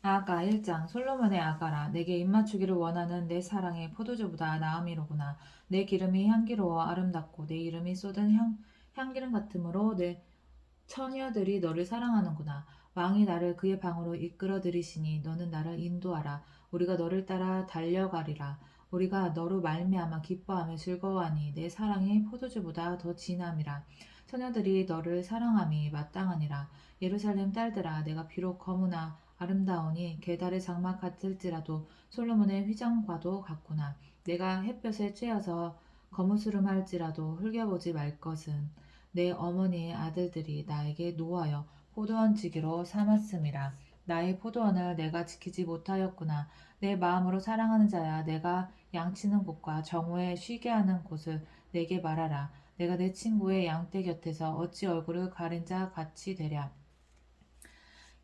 아가 1장 솔로몬의 아가라 내게 입맞추기를 원하는 내 사랑의 포도주보다 나음이로구나. 내 기름이 향기로워 아름답고 내 이름이 쏟은 향, 향기름 같으므로 내 처녀들이 너를 사랑하는구나. 왕이 나를 그의 방으로 이끌어 들이시니 너는 나를 인도하라. 우리가 너를 따라 달려가리라. 우리가 너로 말미암아 기뻐하며 즐거워하니 내 사랑이 포도주보다 더 진함이라. 처녀들이 너를 사랑함이 마땅하니라. 예루살렘 딸들아 내가 비록 거무나 아름다우니 계달의 장막 같을지라도 솔로몬의 휘장과도 같구나. 내가 햇볕에 쬐어서 거무스름할지라도 흘겨보지 말 것은 내 어머니의 아들들이 나에게 노하여 포도원 지기로 삼았음이라. 나의 포도원을 내가 지키지 못하였구나. 내 마음으로 사랑하는 자야 내가 양치는 곳과 정오에 쉬게 하는 곳을 내게 말하라. 내가 내 친구의 양떼 곁에서 어찌 얼굴을 가린 자 같이 되랴.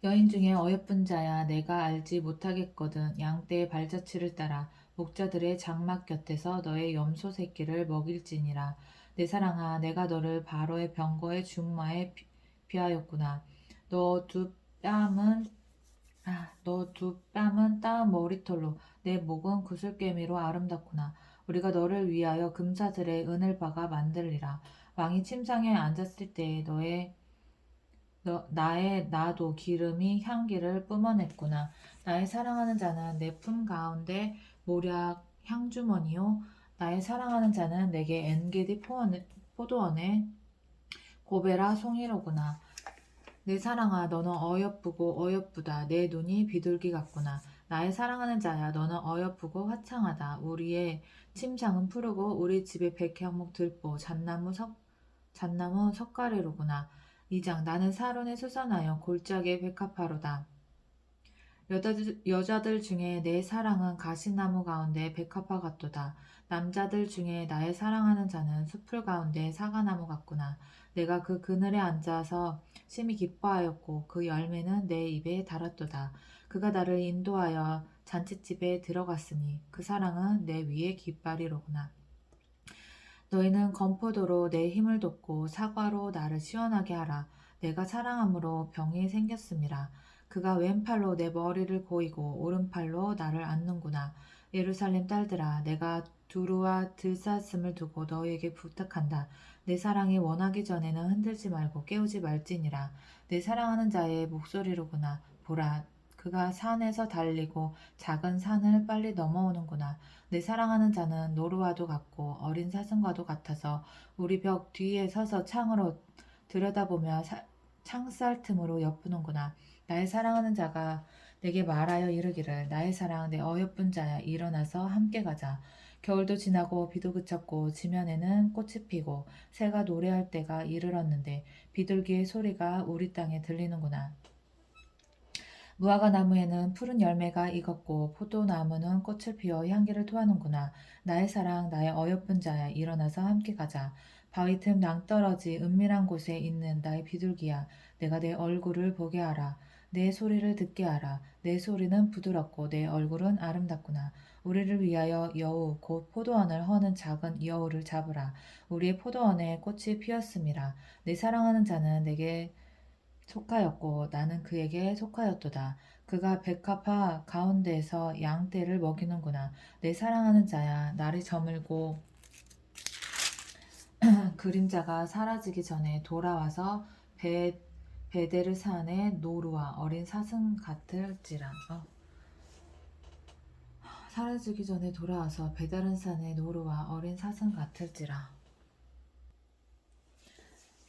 여인 중에 어여쁜 자야 내가 알지 못하겠거든. 양떼의 발자취를 따라 목자들의 장막 곁에서 너의 염소 새끼를 먹일지니라. 내 사랑아 내가 너를 바로의 병거의 중마에 비- 비하였구나. 너 두 뺨은 아, 너 두 뺨은 따은 머리털로 내 목은 구슬깨미로 아름답구나. 우리가 너를 위하여 금사슬에 은을 박아 만들리라. 왕이 침상에 앉았을 때 너의 너, 나의 나도 기름이 향기를 뿜어냈구나. 나의 사랑하는 자는 내 품 가운데 모략 향주머니요. 나의 사랑하는 자는 내게 엔게디 포도원의 고베라 송이로구나. 내 사랑아, 너는 어여쁘고 어여쁘다. 내 눈이 비둘기 같구나. 나의 사랑하는 자야, 너는 어여쁘고 화창하다. 우리의 침상은 푸르고 우리 집의 백향목 들보 잣나무 석 잣나무 석가래로구나. 2장 나는 사론에 수선하여 골짜기에 백합화로다. 여자들, 여자들 중에 내 사랑은 가시나무 가운데 백합화 같도다. 남자들 중에 나의 사랑하는 자는 숲풀 가운데 사과나무 같구나. 내가 그 그늘에 앉아서 심히 기뻐하였고 그 열매는 내 입에 달았도다. 그가 나를 인도하여 잔치집에 들어갔으니 그 사랑은 내 위에 깃발이로구나. 너희는 건포도로 내 힘을 돋고 사과로 나를 시원하게 하라. 내가 사랑함으로 병이 생겼음이라. 그가 왼팔로 내 머리를 고이고 오른팔로 나를 안는구나. 예루살렘 딸들아, 내가 두루와 들사슴을 두고 너희에게 부탁한다. 내 사랑이 원하기 전에는 흔들지 말고 깨우지 말지니라. 내 사랑하는 자의 목소리로구나. 보라, 그가 산에서 달리고 작은 산을 빨리 넘어오는구나. 내 사랑하는 자는 노루와도 같고 어린 사슴과도 같아서 우리 벽 뒤에 서서 창으로 들여다보며 사- 창살 틈으로 엿보는구나. 나의 사랑하는 자가 내게 말하여 이르기를 나의 사랑 내 어여쁜 자야 일어나서 함께 가자. 겨울도 지나고 비도 그쳤고 지면에는 꽃이 피고 새가 노래할 때가 이르렀는데 비둘기의 소리가 우리 땅에 들리는구나. 무화과 나무에는 푸른 열매가 익었고 포도나무는 꽃을 피워 향기를 토하는구나. 나의 사랑, 나의 어여쁜 자야, 일어나서 함께 가자. 바위 틈 낭떠러지 은밀한 곳에 있는 나의 비둘기야, 내가 내 얼굴을 보게 하라. 내 소리를 듣게 하라. 내 소리는 부드럽고 내 얼굴은 아름답구나. 우리를 위하여 여우, 곧 포도원을 허는 작은 여우를 잡으라. 우리의 포도원에 꽃이 피었음이라. 내 사랑하는 자는 내게 속하였고 나는 그에게 속하였도다. 그가 백합화 가운데에서 양떼를 먹이는구나. 내 사랑하는 자야, 날이 저물고 그림자가 사라지기 전에 돌아와서 베, 베데르 산의 노루와 어린 사슴 같을지라. 어. 사라지기 전에 돌아와서 베데르 산의 노루와 어린 사슴 같을지라.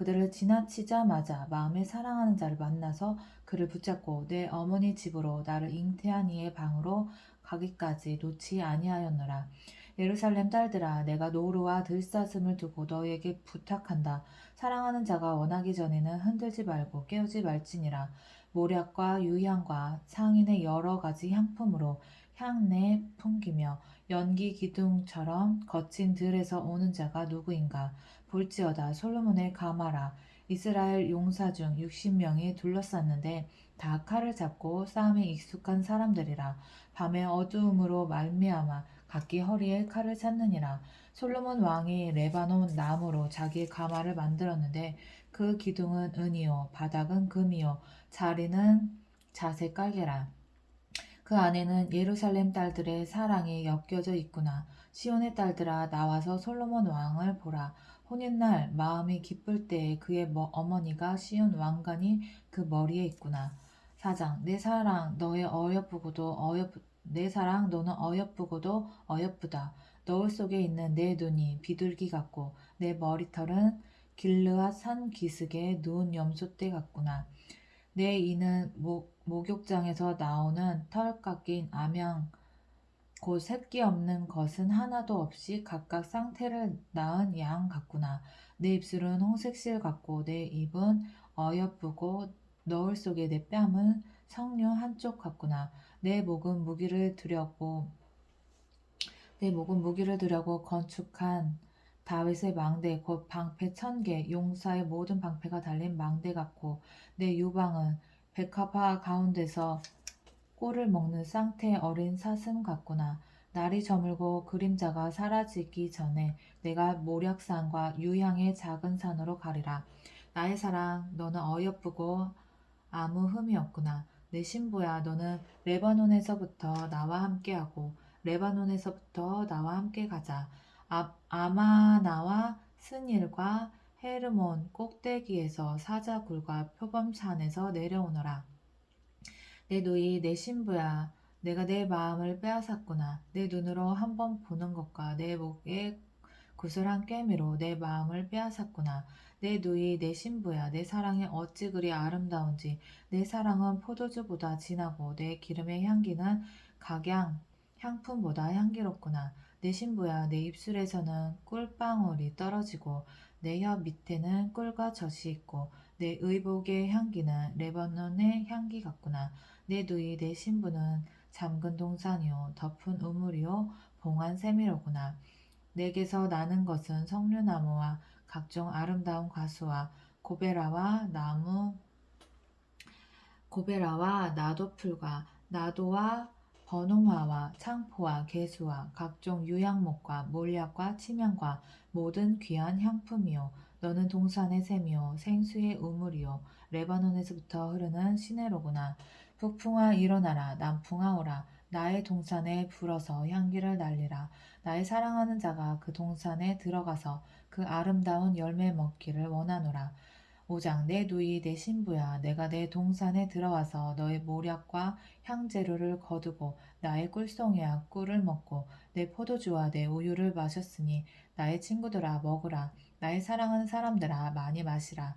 그들을 지나치자마자 마음에 사랑하는 자를 만나서 그를 붙잡고 내 어머니 집으로 나를 잉태한 이의 방으로 가기까지 놓지 아니하였노라. 예루살렘 딸들아 내가 노루와 들사슴을 두고 너희에게 부탁한다. 사랑하는 자가 원하기 전에는 흔들지 말고 깨우지 말지니라. 모략과 유향과 상인의 여러 가지 향품으로 향내 풍기며 연기 기둥처럼 거친 들에서 오는 자가 누구인가 볼지어다 솔로몬의 가마라. 이스라엘 용사 중 60명이 둘러쌌는데 다 칼을 잡고 싸움에 익숙한 사람들이라. 밤의 어두움으로 말미암아 각기 허리에 칼을 찾느니라. 솔로몬 왕이 레바논 나무로 자기의 가마를 만들었는데 그 기둥은 은이요 바닥은 금이요 자리는 자색 깔개라. 그 안에는 예루살렘 딸들의 사랑이 엮여져 있구나. 시온의 딸들아 나와서 솔로몬 왕을 보라 혼인날 마음이 기쁠 때에 그의 머- 어머니가 시온 왕관이 그 머리에 있구나. 사장 내 사랑 너의 어여쁘고도 어여 내 사랑 너는 어여쁘고도 어여쁘다. 너울 속에 있는 내 눈이 비둘기 같고 내 머리털은 길르앗 산 기슭에 누운 염소떼 같구나. 내 이는 목, 목욕장에서 나오는 털 깎인 암양 곧 새끼 없는 것은 하나도 없이 각각 상태를 낳은 양 같구나. 내 입술은 홍색실 같고 내 입은 어여쁘고 너울 속에 내 뺨은 석류 한쪽 같구나. 내 목은 무기를 두려고 내 목은 무기를 두려고 건축한 다윗의 망대 곧 방패 천 개 용사의 모든 방패가 달린 망대 같고 내 유방은 백합화 가운데서 꼴을 먹는 쌍태 어린 사슴 같구나. 날이 저물고 그림자가 사라지기 전에 내가 모략산과 유향의 작은 산으로 가리라. 나의 사랑, 너는 어여쁘고 아무 흠이 없구나. 내 신부야, 너는 레바논에서부터 나와 함께하고 레바논에서부터 나와 함께 가자. 아, 아마나와 스닐과 헤르몬 꼭대기에서 사자굴과 표범산에서 내려오너라. 내 누이 내 신부야. 내가 내 마음을 빼앗았구나. 내 눈으로 한 번 보는 것과 내 목에 구슬한 꿰미로 내 마음을 빼앗았구나. 내 누이 내 신부야. 내 사랑이 어찌 그리 아름다운지. 내 사랑은 포도주보다 진하고 내 기름의 향기는 각양 향품보다 향기롭구나. 내 신부야 내 입술에서는 꿀방울이 떨어지고 내 혀 밑에는 꿀과 젖이 있고 내 의복의 향기는 레바논의 향기 같구나 내 누이 내 신부는 잠근 동산이요. 덮은 우물이요. 봉한 세미로구나. 내게서 나는 것은 석류나무와 각종 아름다운 과수와 고베라와 나무 고베라와 나도풀과 나도와 번홍화와 창포와 개수와 각종 유향목과 몰약과 치명과 모든 귀한 향품이요. 너는 동산의 샘이요. 생수의 우물이요. 레바논에서부터 흐르는 시내로구나 북풍아 일어나라. 남풍아 오라. 나의 동산에 불어서 향기를 날리라. 나의 사랑하는 자가 그 동산에 들어가서 그 아름다운 열매 먹기를 원하노라. 오장 내 누이 내 신부야. 내가 내 동산에 들어와서 너의 모략과 향재료를 거두고 나의 꿀송이와 꿀을 먹고 내 포도주와 내 우유를 마셨으니 나의 친구들아 먹으라. 나의 사랑하는 사람들아 많이 마시라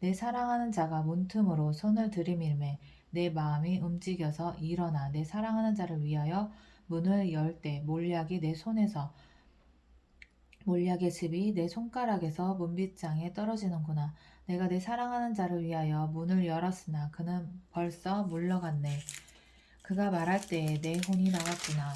내 사랑하는 자가 문틈으로 손을 들이밀매 내 마음이 움직여서 일어나 내 사랑하는 자를 위하여 문을 열 때 몰약이 내 손에서 몰약의 즙이 내 손가락에서 문빗장에 떨어지는구나. 내가 내 사랑하는 자를 위하여 문을 열었으나 그는 벌써 물러갔네. 그가 말할 때에 내 혼이 나갔구나.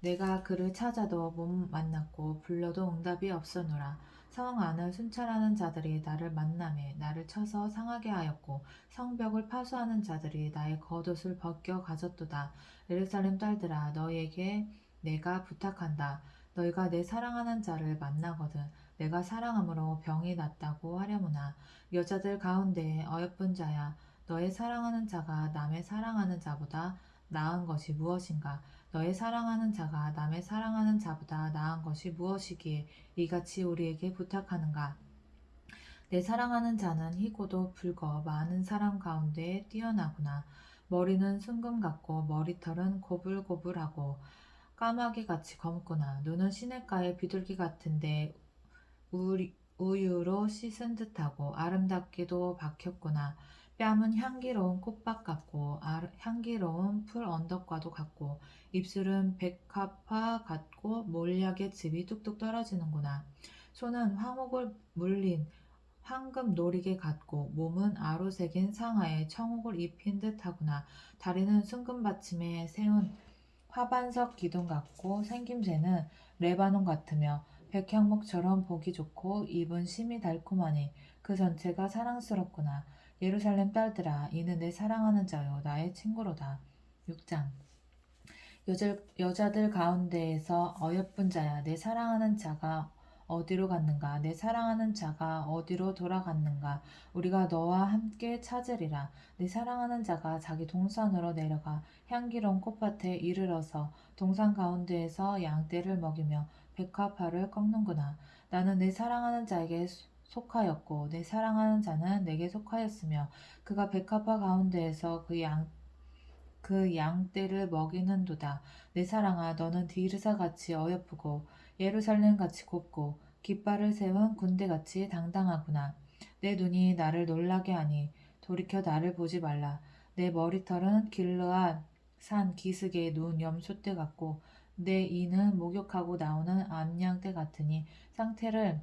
내가 그를 찾아도 못 만났고 불러도 응답이 없었노라. 성 안을 순찰하는 자들이 나를 만남에 나를 쳐서 상하게 하였고 성벽을 파수하는 자들이 나의 겉옷을 벗겨 가졌도다. 예루살렘 딸들아 너희에게 내가 부탁한다. 너희가 내 사랑하는 자를 만나거든 내가 사랑함으로 병이 낫다고 하려무나 여자들 가운데 어여쁜 자야 너의 사랑하는 자가 남의 사랑하는 자보다 나은 것이 무엇인가 너의 사랑하는 자가 남의 사랑하는 자보다 나은 것이 무엇이기에 이같이 우리에게 부탁하는가 내 사랑하는 자는 희고도 붉어 많은 사람 가운데 뛰어나구나 머리는 순금 같고 머리털은 고불고불하고 까마귀 같이 검구나. 눈은 시냇가의 비둘기 같은데 우리, 우유로 씻은 듯하고 아름답기도 박혔구나. 뺨은 향기로운 꽃밭 같고 아, 향기로운 풀 언덕과도 같고 입술은 백합화 같고 몰약의 즙이 뚝뚝 떨어지는구나. 손은 화목을 물린 황금 노리개 같고 몸은 아로새긴 상하에 청옥을 입힌 듯하구나. 다리는 순금 받침에 세운 화반석 기둥 같고 생김새는 레바논 같으며 백향목처럼 보기 좋고 입은 심이 달콤하니 그 전체가 사랑스럽구나. 예루살렘 딸들아 이는 내 사랑하는 자요 나의 친구로다. 6장. 여자, 여자들 가운데에서 어여쁜 자야 내 사랑하는 자가 어디로 갔는가? 내 사랑하는 자가 어디로 돌아갔는가? 우리가 너와 함께 찾으리라. 내 사랑하는 자가 자기 동산으로 내려가 향기로운 꽃밭에 이르러서 동산 가운데에서 양떼를 먹이며 백합화를 꺾는구나. 나는 내 사랑하는 자에게 속하였고 내 사랑하는 자는 내게 속하였으며 그가 백합화 가운데에서 그 양 그 양떼를 먹이는도다. 내 사랑아, 너는 디르사 같이 어여쁘고 예루살렘 같이 곱고 깃발을 세운 군대 같이 당당하구나. 내 눈이 나를 놀라게 하니 돌이켜 나를 보지 말라. 내 머리털은 길르앗 산 기슭의 눈 염소떼 같고 내 이는 목욕하고 나오는 암양떼 같으니 상태를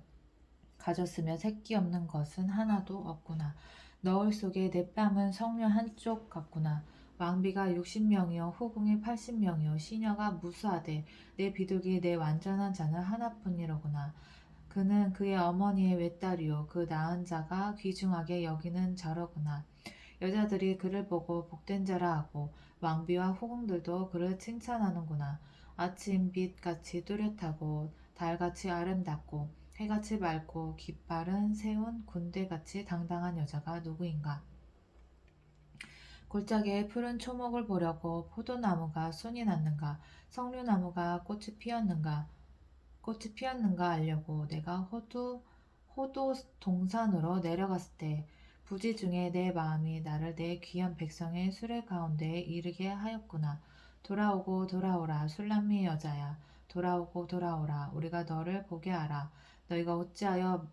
가졌으며 새끼 없는 것은 하나도 없구나. 너울 속에 내 뺨은 성녀 한쪽 같구나. 왕비가 60명이요 후궁이 80명이요 시녀가 무수하되 내 비둘기 내 완전한 자는 하나뿐이로구나. 그는 그의 어머니의 외딸이요 그 낳은 자가 귀중하게 여기는 자로구나. 여자들이 그를 보고 복된 자라 하고 왕비와 후궁들도 그를 칭찬하는구나. 아침 빛같이 뚜렷하고 달같이 아름답고 해같이 맑고 깃발은 세운 군대같이 당당한 여자가 누구인가? 골짜기에 푸른 초목을 보려고 포도나무가 순이 났는가? 석류나무가 꽃이 피었는가? 꽃이 피었는가 알려고 내가 호두, 호도 동산으로 내려갔을 때 부지 중에 내 마음이 나를 내 귀한 백성의 수레 가운데에 이르게 하였구나. 돌아오고 돌아오라 술람미 여자야. 돌아오고 돌아오라 우리가 너를 보게 하라. 너희가 어찌하여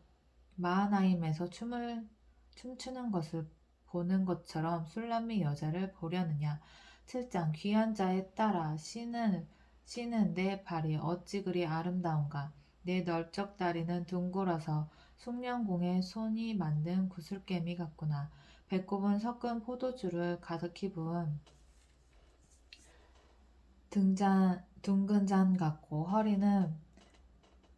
마하나임에서 춤을 춤추는 것을 보는 것처럼 술람미 여자를 보려느냐. 7장 귀한 자에 따라 씨는 씨는 내 발이 어찌 그리 아름다운가. 내 널쩍 다리는 둥글어서 숙련공의 손이 만든 구슬개미 같구나. 배꼽은 섞은 포도주를 가득히 부은 등잔, 둥근 잔 같고 허리는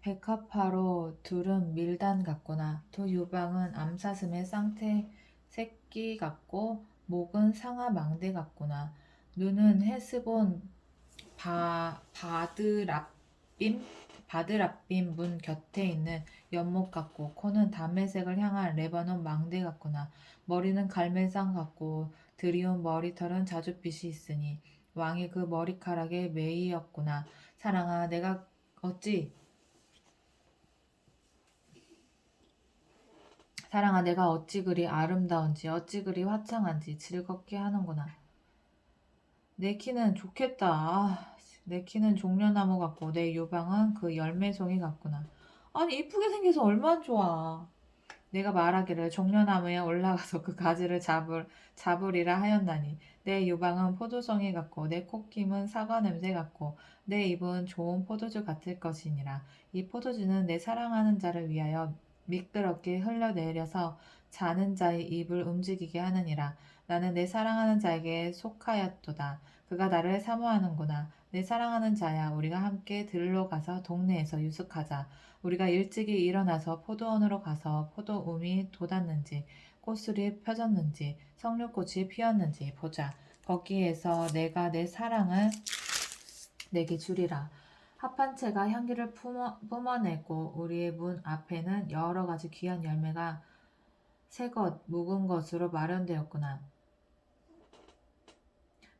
백합화로 두른 밀단 같구나. 두 유방은 암사슴의 쌍태 새끼 같고 목은 상아 망대 같구나. 눈은 헤스본 바, 바드랍빔 바드랍빔 문 곁에 있는 연못 같고 코는 담배색을 향한 레바논 망대 같구나. 머리는 갈매상 같고 드리운 머리털은 자줏빛이 있으니 왕이 그 머리카락에 매이었구나. 사랑아, 내가 어찌 사랑아, 내가 어찌 그리 아름다운지, 어찌 그리 화창한지 즐겁게 하는구나. 내 키는 좋겠다. 아, 내 키는 종려나무 같고, 내 유방은 그 열매송이 같구나. 아니, 이쁘게 생겨서 얼마나 좋아. 내가 말하기를 종려나무에 올라가서 그 가지를 잡을, 잡으리라 하였나니, 내 유방은 포도송이 같고, 내 콧김은 사과 냄새 같고, 내 입은 좋은 포도주 같을 것이니라. 이 포도주는 내 사랑하는 자를 위하여 미끄럽게 흘러내려서 자는 자의 입을 움직이게 하느니라. 나는 내 사랑하는 자에게 속하였도다. 그가 나를 사모하는구나. 내 사랑하는 자야, 우리가 함께 들로 가서 동네에서 유숙하자. 우리가 일찍이 일어나서 포도원으로 가서 포도움이 돋았는지, 꽃술이 펴졌는지, 석류꽃이 피었는지 보자. 거기에서 내가 내 사랑을 내게 주리라. 합한 채가 향기를 품어, 뿜어 내고 우리의 문 앞에는 여러 가지 귀한 열매가 새 것, 묵은 것으로 마련되었구나.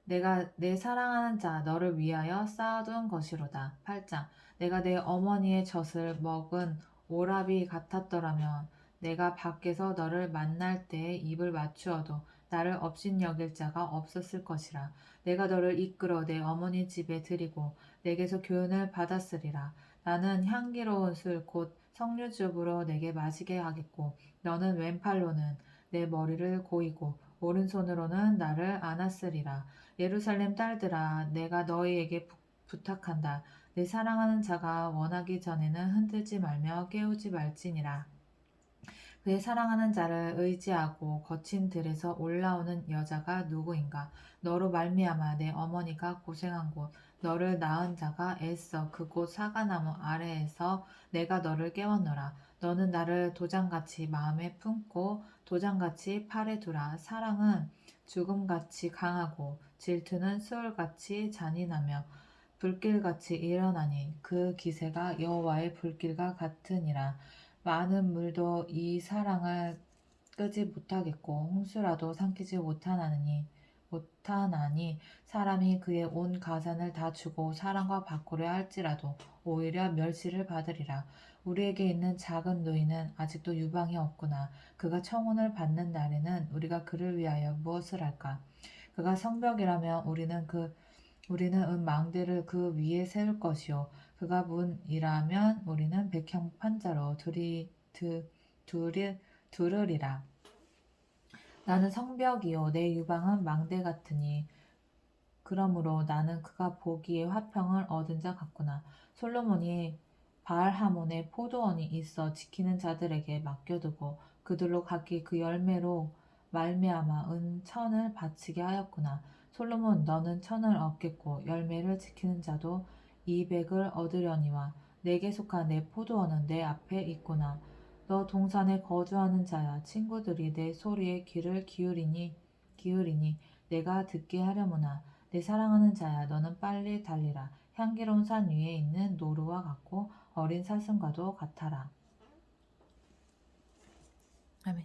내가 내 사랑하는 자 너를 위하여 쌓아둔 것이로다. 8장 내가 내 어머니의 젖을 먹은 오라비 같았더라면 내가 밖에서 너를 만날 때에 입을 맞추어도 나를 업신 여길 자가 없었을 것이라 내가 너를 이끌어 내 어머니 집에 들이고 내게서 교훈을 받았으리라. 나는 향기로운 술 곧 석류즙으로 내게 마시게 하겠고 너는 왼팔로는 내 머리를 고이고 오른손으로는 나를 안았으리라. 예루살렘 딸들아 내가 너희에게 부, 부탁한다. 내 사랑하는 자가 원하기 전에는 흔들지 말며 깨우지 말지니라. 그의 사랑하는 자를 의지하고 거친 들에서 올라오는 여자가 누구인가? 너로 말미암아 내 어머니가 고생한 곳 너를 낳은 자가 애써 그곳 사과나무 아래에서 내가 너를 깨웠노라. 너는 나를 도장같이 마음에 품고 도장같이 팔에 두라. 사랑은 죽음같이 강하고 질투는 수월같이 잔인하며 불길같이 일어나니 그 기세가 여호와의 불길과 같으니라. 많은 물도 이 사랑을 끄지 못하겠고 홍수라도 삼키지 못하나니 못하나니 사람이 그의 온 가산을 다 주고 사랑과 바꾸려 할지라도 오히려 멸시를 받으리라. 우리에게 있는 작은 누이는 아직도 유방이 없구나. 그가 청혼을 받는 날에는 우리가 그를 위하여 무엇을 할까? 그가 성벽이라면 우리는 그 우리는 은망대를 그 위에 세울 것이요. 그가 문이라면 우리는 백향 판자로 두리 두 두리 두르리라 나는 성벽이요. 내 유방은 망대 같으니. 그러므로 나는 그가 보기에 화평을 얻은 자 같구나. 솔로몬이 바알하몬에 포도원이 있어 지키는 자들에게 맡겨두고 그들로 각기 그 열매로 말미암아 은 천을 바치게 하였구나. 솔로몬 너는 천을 얻겠고 열매를 지키는 자도 이백을 얻으려니와 내게 속한 내 포도원은 내 앞에 있구나 너 동산에 거주하는 자야. 친구들이 내 소리에 귀를 기울이니 기울이니 내가 듣게 하려무나. 내 사랑하는 자야 너는 빨리 달리라. 향기로운 산 위에 있는 노루와 같고 어린 사슴과도 같아라. 아멘.